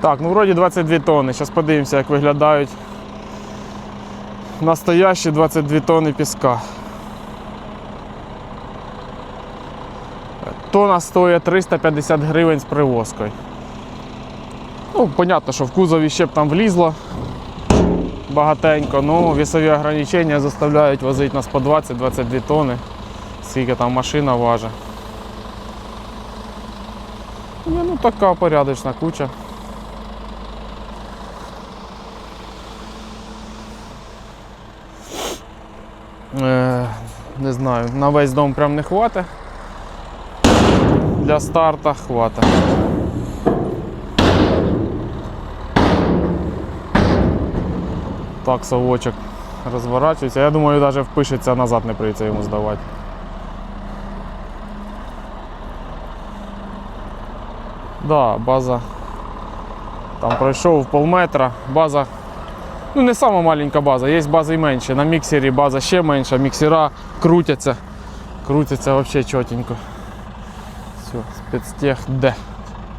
Так, ну вроді 22 тонни. Зараз подивимося, як виглядають настоящі 22 тонни піска. Тона стоїть 350 гривень з привозкою. Ну, понятно, що в кузові ще б там влізло багатенько, ну вісові ограничення заставляють возити нас по 20-22 тонни, скільки там машина важить. Ну така порядочна куча. Не знаю, на весь дом прям не хватить. Для старта хватить. Так, совочок розворачується. Я думаю, навіть впишеться назад, не прийдеться йому здавати. Да, база. Там пройшов полметра. База. Ну, не сама маленька база, є бази і менше. На міксері база ще менша, міксера крутяться. Крутяться взагалі чотенько. Все, спецтех Д.